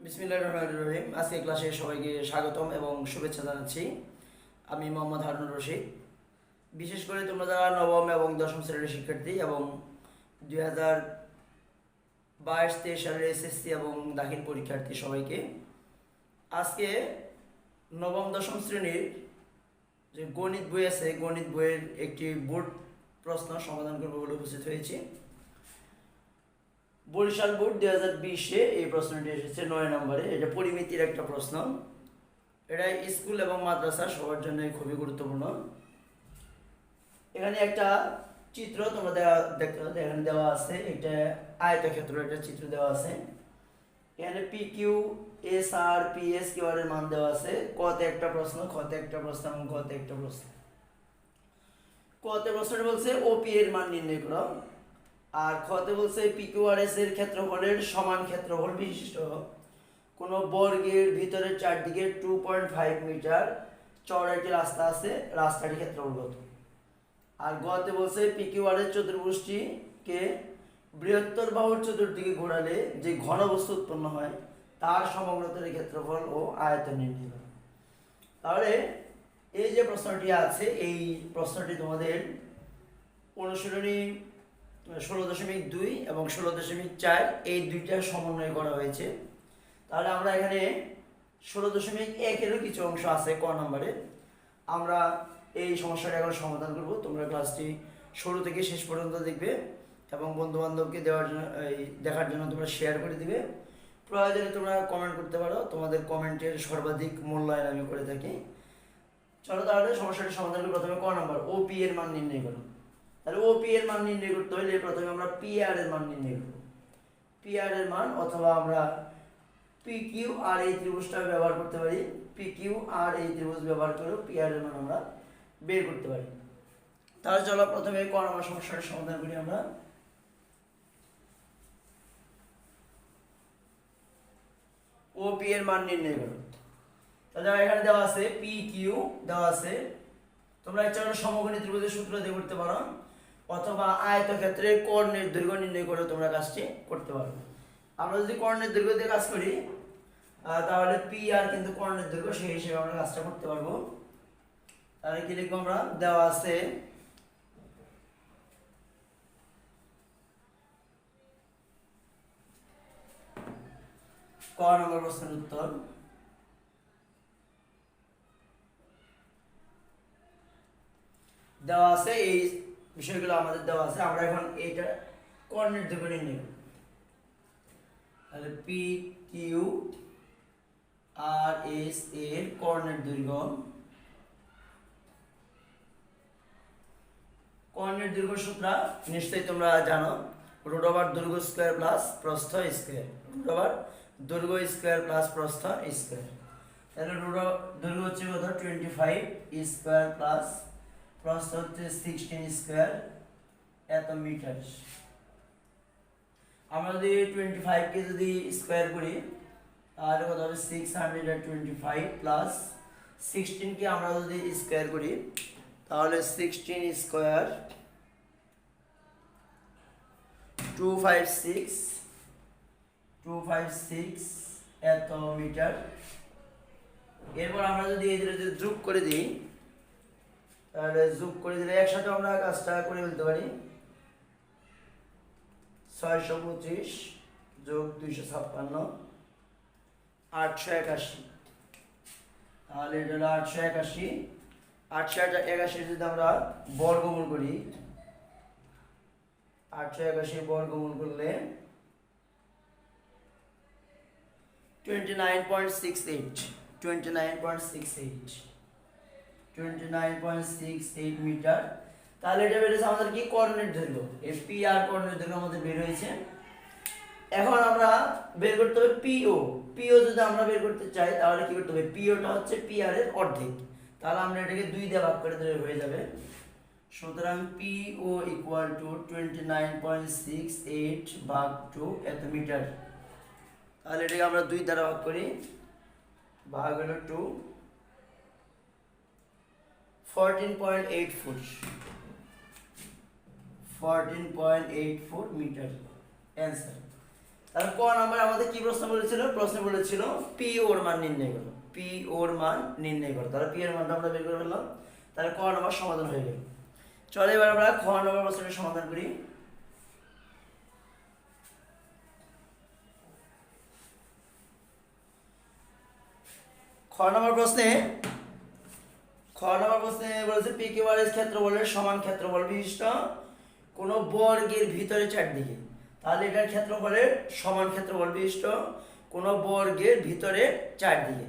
বিসমিল্লাহ রহমান রহিম। আজকে ক্লাসে সবাইকে স্বাগতম এবং শুভেচ্ছা জানাচ্ছি। আমি মোহাম্মদ হারুন রশিদ। বিশেষ করে তোমরা যারা নবম এবং দশম শ্রেণির শিক্ষার্থী এবং দুই হাজার বাইশ তেইশ সালের এসএসসি এবং দাখিল পরীক্ষার্থী সবাইকে, আজকে নবম দশম শ্রেণির যে গণিত বই আছে, গণিত বইয়ের একটি বোর্ড প্রশ্ন সমাধান করব বলে উপস্থিত হয়েছি। বরিশাল বোর্ড দুই হাজার বিশে এই প্রশ্নটি এসেছে নয় নম্বরে। এটা পরিমিতির একটা প্রশ্ন। এটা স্কুল এবং মাদ্রাসা সবার জন্য খুবই গুরুত্বপূর্ণ। এখানে একটা চিত্র তোমরা দেখতে এখানে দেওয়া আছে। এটা আয়তক্ষেত্র একটা চিত্র দেওয়া আছে। এখানে P Q S R P S Q এর মান দেওয়া আছে। কতে একটা প্রশ্ন, খতে একটা প্রশ্ন এবং কতে একটা প্রশ্ন। কতে প্রশ্নটা বলছে ওপি এর মান নির্ণয় করো। আর খতে বলছে পিকিউআরএস এর ক্ষেত্রফলের সমান ক্ষেত্রফল বিশিষ্ট কোনো বর্গের ভিতরে চারদিকে টু পয়েন্ট ফাইভ মিটার চওড়া একটি রাস্তা আছে, রাস্তাটি ক্ষেত্রফল কত আর গতে বলছে পিকিউআরের চতুর্ভুজটিকে বৃহত্তর বাহুর চতুর্দিকে ঘোরালে যে ঘনবস্তু উৎপন্ন হয়, তার সমগ্রতার ক্ষেত্রফল ও আয়তন নির্ণয়। তাহলে এই যে প্রশ্নটি আছে, এই প্রশ্নটি তোমাদের অনুশীলনী ষোলো দশমিক দুই এবং ষোলো দশমিক চার এই দুইটা সমন্বয় করা হয়েছে। তাহলে আমরা এখানে ষোলো দশমিক একেরও কিছু অংশ আছে ক নম্বরে। আমরা এই সমস্যাটা এখন সমাধান করব। তোমরা ক্লাসটি শুরু থেকে শেষ পর্যন্ত দেখবে এবং বন্ধু বান্ধবকে দেওয়ার জন্য, এই দেখার জন্য তোমরা শেয়ার করে দিবে। প্রয়োজনে তোমরা কমেন্ট করতে পারো। তোমাদের কমেন্টের সর্বাধিক মূল্যায়ন আমি করে থাকি। চলো তাহলে সমস্যাটি সমাধান করি। প্রথমে ক নম্বর ওপি এর মান নির্ণয় করো। তাহলে ওপি এর মান নির্ণয় করতে হলে প্রথমে আমরা পি আর এর মান নির্ণয় করব। পি আর এর মান অথবা আমরা পি কিউ আর এই ত্রিভুজটা ব্যবহার করতে পারি। পি কিউ আর এই ত্রিভুজ ব্যবহার করে পি আর এর মান আমরা বের করতে পারি। তাহলে চলো প্রথমে ক নম্বর সমস্যার সমাধান করি আমরা। ও পি এর মান নির্ণয় করো। তাহলে এখানে দেওয়া আছে পি কিউ দেওয়া আছে। তোমরা ইচ্ছা সমকোণী ত্রিভুজের সূত্র দিয়ে করতে পারো। অথবা আয়তক্ষেত্রে কর্ণের দৈর্ঘ্য নির্ণয় করে তোমরা কাজটি করতে পারো আমরা যদি কর্ণের দৈর্ঘ্য দিয়ে কাজ করি তাহলে পি আর কিন্তু কর্ণের দৈর্ঘ্য সেই হিসেবে আমরা কাজটা করতে পারব। তাহলে কি লিখব আমরা? দেওয়া আছে ক নম্বর প্রশ্নের উত্তর। দেওয়া আছে এই বিষয়গুলো আমাদের দেওয়া আছে, আমরা এখন এইটা কর্ণের নির্ণয় করব। তাহলে পি কিউ আর এস এর কর্ণের দৈর্ঘ্য। কর্ণের দৈর্ঘ্য সূত্র নিশ্চয়ই তোমরা জানো, রুট ওভার দৈর্ঘ্য স্কোয়ার প্লাস প্রস্থ স্কোয়ার। রুট ওভার দৈর্ঘ্য স্কোয়ার প্লাস প্রস্থ স্কোয়ার। তাহলে রুট দৈর্ঘ্য হচ্ছে কত? টোয়েন্টি ফাইভ স্কোয়ার প্লাস প্রস্থ হচ্ছে সিক্সটিন স্কোয়ার এত মিটার আমরা যদি টোয়েন্টি ফাইভকে যদি স্কোয়ার করি, তাহলে কত হবে? সিক্স টোয়েন্টি ফাইভ প্লাস আমরা যদি স্কোয়ার করি, তাহলে sixteen square two five six two five six এত মিটার এরপর আমরা যদি এই দুটো যদি যোগ করে দিই তাহলে যোগ করে দিলে একসাথে আমরা কাজটা করে ফেলতে পারি। ছয়শো পঁচিশ যোগ দুইশো ছাপ্পান্ন, আটশো একাশি। তাহলে এটা হলো আটশো একাশি। আটশো একাশি যদি আমরা বর্গমূল করি, আটশো একাশি বর্গমূল করলে twenty nine point six eight, twenty nine point six eight. Twenty nine point six eight metre তাহলে এটা বেড়েছে আমাদের কি? কর্ণের দৈর্ঘ্য। এই পি আর কর্ণের দৈর্ঘ্য আমাদের বের হয়েছে। এখন আমরা বের করতে হবে পিও পিও যদি আমরা বের করতে চাই, তাহলে কি করতে হবে? পিওটা হচ্ছে পি আর এর অর্ধেক। তাহলে আমরা এটাকে দুই দিয়ে ভাগ করে দিলে হয়ে যাবে। সুতরাং PO equal to twenty nine point six eight ভাগ টু এত মিটার তাহলে এটাকে আমরা দুই দ্বারা ভাগ করি। ভাগ হলো two fourteen point eight foot fourteen point eight foot metre answer তাহলে ক নাম্বার আমাদের কি প্রশ্ন বলেছিল? প্রশ্ন বলেছিল পি ওর মান নির্ণয় করো। পি ওর মান নির্ণয় করো। তাহলে পি এর মানটা আমরা বের করে ফেললাম। তাহলে ক নাম্বার সমাধান হয়ে গেল। চলো এবার আমরা খ নাম্বার প্রশ্নের সমাধান করি। খ নম্বর প্রশ্নে খ নম্বর প্রশ্নে বলেছে পি কিউ আর এস ক্ষেত্রফলের সমান ক্ষেত্রফল বিশিষ্ট কোনো বর্গের ভিতরে চারদিকে। তাহলে এটার ক্ষেত্রফলের সমান ক্ষেত্রফল বিশিষ্ট কোনো বর্গের ভিতরে চারদিকে।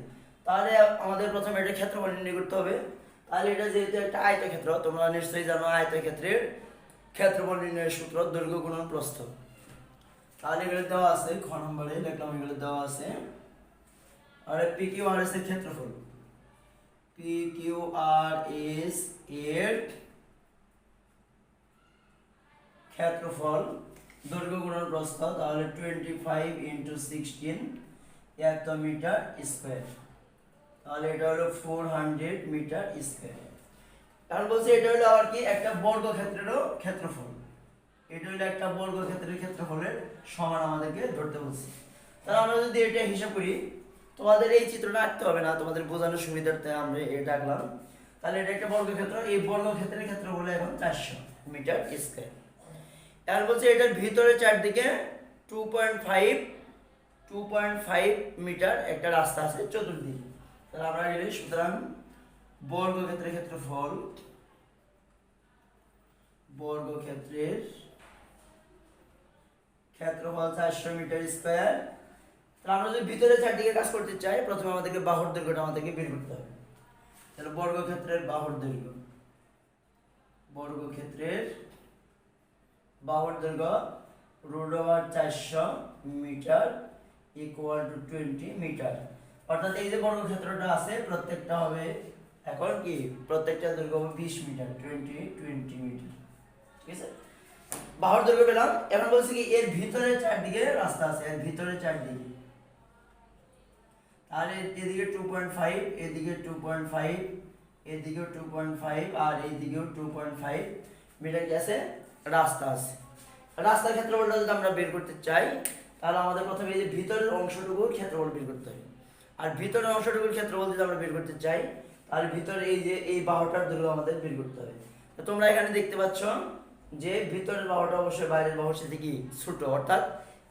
তাহলে আমাদের প্রথমে এটা ক্ষেত্রফল নির্ণয় করতে হবে। তাহলে এটা যেহেতু একটা আয়তক্ষেত্র, তোমরা নিশ্চয়ই জানো আয়তক্ষেত্রের ক্ষেত্রফল নির্ণয়ের সূত্র দৈর্ঘ্য গুণন প্রস্থ। তাহলে এগুলো দেওয়া আছে, খ নম্বরে, দেখলাম এগুলো দেওয়া আছে। আর পি কিউ আর এস ক্ষেত্রফল। পি কিউ আর এস এর ক্ষেত্রফল দৈর্ঘ্য গুণন প্রস্থ, তাহলে টোয়েন্টি ফাইভ ইন্টু সিক্সটিন এত মিটার স্কোয়ার তাহলে এটা হলো ফোর হান্ড্রেড মিটার স্কোয়ার কারণ বলছে এটা হলো আবার কি? একটা বর্গক্ষেত্রেরও ক্ষেত্রফল। এটা হলো একটা বর্গক্ষেত্রের ক্ষেত্রফলের সমান আমাদেরকে ধরতে বলছে। তাহলে আমরা যদি এটা হিসাব করি তোমাদের এই চিত্রটা আঁকতে হবে না, তোমাদের বোঝানোর সুবিধার্থে আমরা এটা আঁকলাম। তাহলে এটা একটা বর্গক্ষেত্র, এই বর্গক্ষেত্রের ক্ষেত্র বলে এখন চারশো মিটার স্কোয়ার আর বলছে এটার ভিতরে চারদিকে two point five two point five metre একটা রাস্তা আছে চতুর্দিকে। তাহলে আমরা গেলে সুতরাং বর্গক্ষেত্রের ক্ষেত্রফল বর্গক্ষেত্রের ক্ষেত্রফল চারশো মিটার স্কোয়ার তাহলে আমরা যদি ভিতরে চারদিকে কাজ করতে চাই, প্রথমে আমাদেরকে বাহুর দৈর্ঘ্যটা আমাদেরকে বের করতে হবে। তাহলে বর্গক্ষেত্রের বাহুর দৈর্ঘ্য বর্গক্ষেত্রের বাহুর দৈর্ঘ্য রুট ওভার চারশো metre equal to twenty metre. অর্থাৎ এই যে বর্গক্ষেত্রটা আছে, প্রত্যেকটা হবে এখন কি? প্রত্যেকটা দৈর্ঘ্য হবে বিশ মিটার টোয়েন্টি টোয়েন্টি মিটার। ঠিক আছে? বাহুর দৈর্ঘ্য পেলাম। এখন বলছি কি, এর ভিতরে চারদিকে রাস্তা আছে, এর ভিতরে চারদিকে। তাহলে এদিকে টু পয়েন্ট ফাইভ এদিকে টু পয়েন্ট ফাইভ এদিকেও টু পয়েন্ট ফাইভ আর এইদিকেও টু পয়েন্ট ফাইভ মিটার কি আছে রাস্তা আছে। রাস্তার ক্ষেত্রফলটা যদি আমরা বের করতে চাই, তাহলে আমাদের প্রথমে এই যে ভিতরের অংশটুকু ক্ষেত্রফল বের করতে হবে। আর ভিতরের অংশটুকুর ক্ষেত্রফল যদি আমরা বের করতে চাই, তাহলে ভিতরে এই যে, এই বাহুটার দৈর্ঘ্য আমাদের বের করতে হবে। তো তোমরা এখানে দেখতে পাচ্ছ যে ভিতরের বাহুটা অবশ্যই বাইরের বাহুর সাথে কি ছোট, অর্থাৎ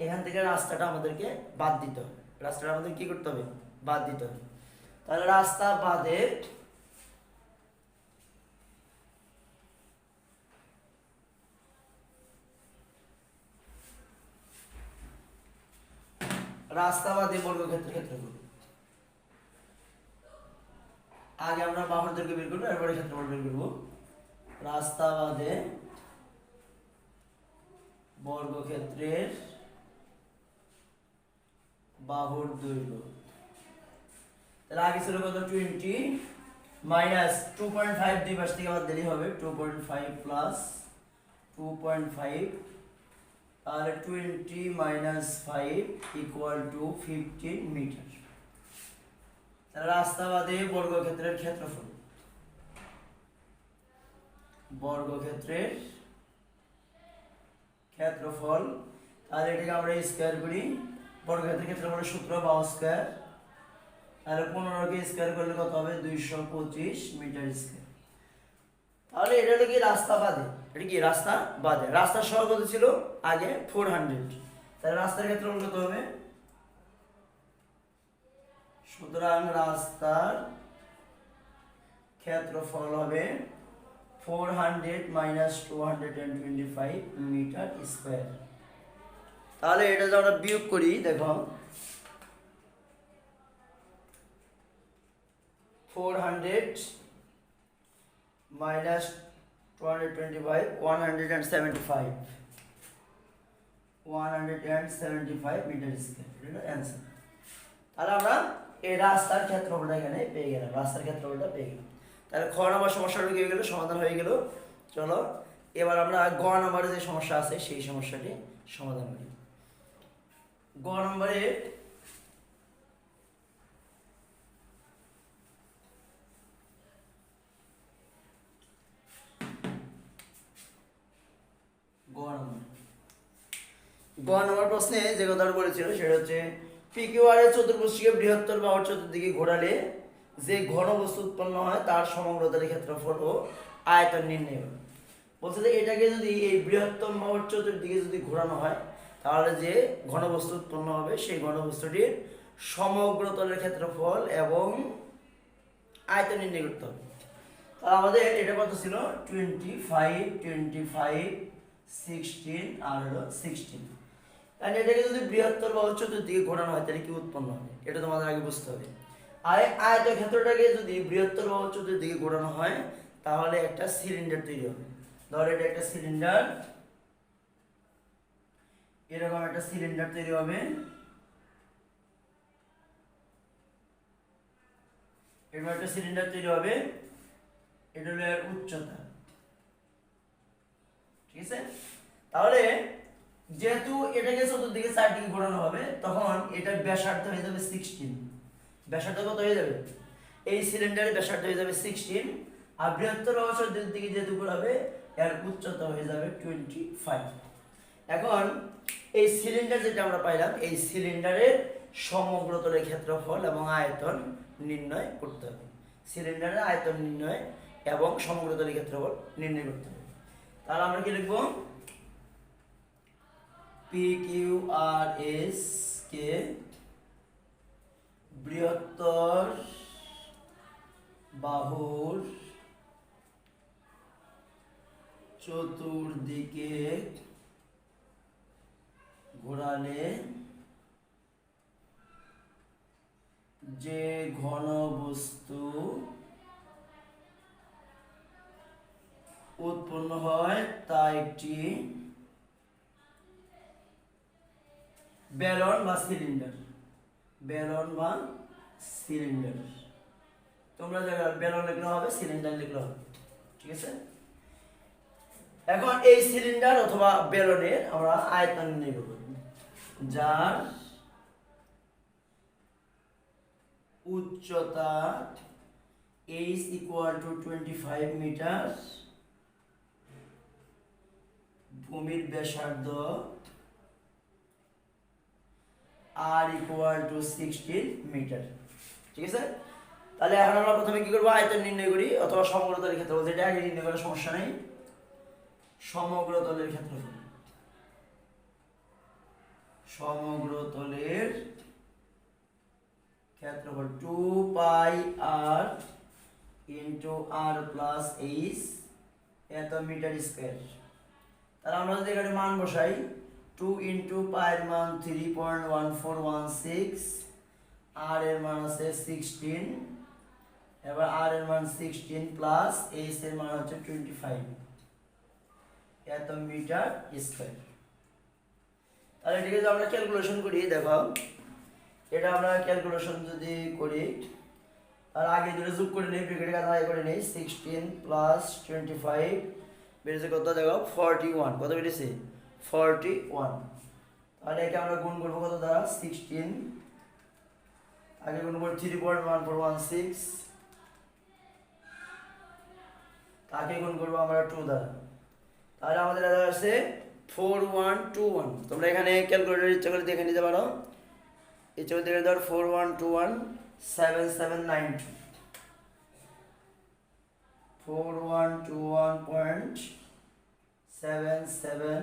এখান থেকে রাস্তাটা আমাদেরকে বাদ দিতে হবে। রাস্তাটা আমাদের কি করতে হবে? বাদ দিতে হবে। তাহলে রাস্তা বাদে রাস্তা বাদে বর্গক্ষেত্রের ক্ষেত্রফল আগে আমরা বাহুর দৈর্ঘ্য বের করব, এরপরে ক্ষেত্রফল বের করব। রাস্তা বাদে বর্গক্ষেত্রের বাহুর দৈর্ঘ্য। তাহলে আগে ছিল কত? Twenty minus two point five দুই পাশ থেকে আবার দেরি হবে। Two point five plus two point five তাহলে twenty minus five equal to fifteen metre তাহলে রাস্তা বাদে বর্গক্ষেত্রের ক্ষেত্রফল। বর্গক্ষেত্রের ক্ষেত্রফল, তাহলে এটাকে আমরা স্কোয়ার করি। বর্গক্ষেত্রের ক্ষেত্রফলের সূত্র বা স্কোয়ার তাহলে পনেরোকে স্কোয়ার করলে কত হবে? দুইশো পঁচিশ মিটার স্কোয়ার তাহলে এটা হলো কি রাস্তা বাদে? এটা কি রাস্তা বাদে? রাস্তার সহ কত ছিল? আগে ফোর হান্ড্রেড তাহলে রাস্তার ক্ষেত্রে কত হবে? সুতরাং রাস্তার ক্ষেত্রফল হবে four hundred minus two hundred and twenty five metre square তাহলে এটা যদি আমরা বিয়োগ করি, দেখো 400 minus 225 175 175 মিটার স্কোয়ার এটা অ্যান্সার তাহলে আমরা এই রাস্তার ক্ষেত্রফলটা এখানে পেয়ে গেলাম, রাস্তার ক্ষেত্রফলটা পেয়ে গেলাম। তাহলে খ নম্বর সমস্যাটা হয়ে গেল, সমাধান হয়ে গেল। চলো, এবার আমরা গ নম্বরে যে সমস্যা আছে, সেই সমস্যাটি সমাধান করি। গ নম্বরে গ নম্বর প্রশ্নে যে কথাটা বলেছিল সেটা হচ্ছে, পিকিউআর এর চতুর্ভুজকে বৃহত্তর বাহুর চতুর্দিকে ঘোরালে যে ঘনবস্তু উৎপন্ন হয় তার সমগ্রতার ক্ষেত্রফল ও আয়তন নির্ণয়। বলছে যে এটাকে যদি এই বৃহত্তম বাহুর চতুর্দিকে যদি ঘোরানো হয়, তাহলে যে ঘনবস্তু উৎপন্ন হবে সেই ঘনবস্তুটির সমগ্র তলের ক্ষেত্রফল এবং আয়তন নির্ণয় করতে হবে। তাহলে আমাদের এটা কত ছিল? Twenty five twenty five sixteen আর হলো সিক্সটিন কারণ এটাকে যদি বৃহত্তর বা চতুর্দিকে ঘোরানো হয়, তাহলে কি উৎপন্ন হবে? এটা তোমাদের আগে বুঝতে হবে। আর আয়ত ক্ষেত্রটাকে যদি বৃহত্তর বা চতুর্দিকে ঘোরানো হয়, তাহলে একটা সিলিন্ডার তৈরি হবে। ধর এটা একটা সিলিন্ডার এরকম একটা সিলিন্ডার তৈরি হবে। এরকম একটা সিলিন্ডার তৈরি হবে। এটা হলো উচ্চতা। ঠিক আছে? তাহলে যেহেতু এটাকে চতুর্দিকে চারদিকে ঘোরানো হবে, তখন এটার ব্যাসার্ধ হয়ে যাবে সিক্সটিন ব্যাসার্ধ কত হয়ে যাবে? এই সিলিন্ডারের ব্যাসার্ধ হয়ে যাবে সিক্সটিন আর বৃহত্তর অবসর দিকে যেহেতু ঘোরাবে, এর উচ্চতা হয়ে যাবে টোয়েন্টি ফাইভ এখন এই সিলিন্ডার যেটা আমরা পাইলাম, এই সিলিন্ডারের সমগ্র তলের ক্ষেত্রফল এবং আয়তন নির্ণয় করতে হবে। সিলিন্ডারের আয়তন নির্ণয় এবং সমগ্র তলের ক্ষেত্রফল নির্ণয় করতে হবে। তাহলে আমরা কি লিখব? পি কিউ আর এস কে বৃহত্তর বাহুর চতুর্দিকে ঘোরালে যে ঘন বস্তু উৎপন্ন হয়, তা একটি ব্যালন বা সিলিন্ডার ব্যালন বা সিলিন্ডার তোমরা যারা ব্যালন লিখলে হবে সিলিন্ডার লিখলে হবে। ঠিক আছে? এখন এই সিলিন্ডার অথবা বেলনের আমরা আয়তন নির্ণয় যার উচ্চতা H equal to twenty five metre ভূমির ব্যাসার্ধ R equal to sixteen metre ঠিক আছে? তাহলে এখন আমরা প্রথমে কি করব? আয়তন নির্ণয় করি অথবা সমগ্রতার ক্ষেত্রে যেটা আগে নির্ণয় করার সমস্যা নেই। সমগ্র তলের ক্ষেত্রফল সমগ্র তলের ক্ষেত্রফল two pi R into R plus H এত মিটার স্কোয়ার তাহলে আমরা যদি এখানে মান বসাই টু ইন্টু পায়ের মান three point one four one six R এর মান আছে সিক্সটিন এবার আর এর মান সিক্সটিন প্লাস এইচ এর মান হচ্ছে টোয়েন্টি ফাইভ এত মিটার স্কোয়ার তাহলে এটাকে যদি আমরা ক্যালকুলেশন করি, দেখো। এটা আমরা ক্যালকুলেশন যদি করি আর আগে দুটো যোগ করে নেই ব্রিগেড কাজ করে নেই সিক্সটিন প্লাস টোয়েন্টি ফাইভ বেড়েছে কত, দেখো ফর্টি ওয়ান কত বেড়েছে? ফর্টি ওয়ান তাহলে এটা আমরা গুণ করব কত দ্বারা? সিক্সটিন আগে গুণ করব three point one four one six তাকে গুণ করব আমরা টু দ্বারা। তাহলে আমাদের এটা আছে ফোর ওয়ান টু ওয়ান তোমরা এখানে ক্যালকুলেটর ইচ্ছা করে দেখে নিতে পারো। ইচ্ছা করে দেখে ধর four one two one seven seven nine two four one two one point seven seven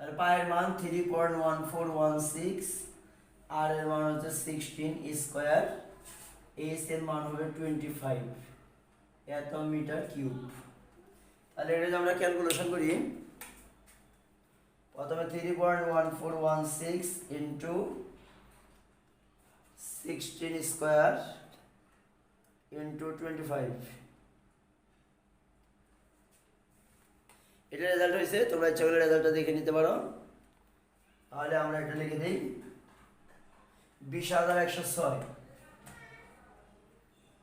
তাহলে পায়ের মান three point one four one six R এর মান হচ্ছে সিক্সটিন স্কোয়ার এইচ এর মান হবে টোয়েন্টি ফাইভ এত মিটার কিউব। তাহলে এটা আমরা ক্যালকুলেশন করি, প্রথমে three point one four one six into sixteen square into twenty five এটা রেজাল্ট হয়েছে, তোমরা ইচ্ছা করলে রেজাল্টটা দেখে নিতে পারো। তাহলে আমরা এটা লিখে দিই। বিশ হাজার একশো ছয়।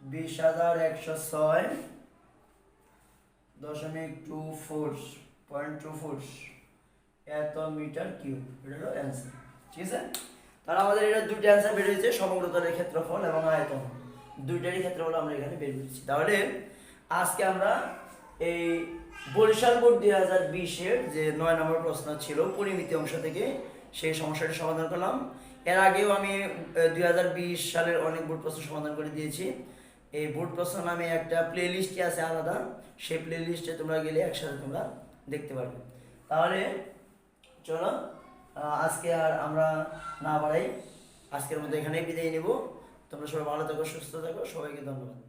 বিশ হাজার একশো ছয় দশমিক two four point two four এত মিটার কিউব। এটা হলো অ্যান্সার ঠিক আছে? তাহলে আমাদের এটা দুটো অ্যান্সার বের হয়েছে, সমগ্র তলের ক্ষেত্রফল এবং আয়তন। দুইটারই ক্ষেত্রফল আমরা এখানে বের করেছি। তাহলে আজকে আমরা এই বরিশাল বোর্ড দুই হাজার বিশের যে নয় নম্বর প্রশ্ন ছিল, পরিমিতি অংশ থেকে সেই সমস্যাটি সমাধান করলাম। এর আগেও আমি দুই হাজার বিশ সালের অনেক বোর্ড প্রশ্ন সমাধান করে দিয়েছি। এই বোর্ড প্রশ্ন নামে একটা প্লে লিস্টই আছে আলাদা। সেই প্লে লিস্টে তোমরা গেলে একসাথে তোমরা দেখতে পারবে। তাহলে চলো আজকে আর আমরা না বাড়াই। আজকের মধ্যে এখানেই বিদায় নেব। তোমরা সবাই ভালো থাকো, সুস্থ থাকো। সবাইকে ধন্যবাদ।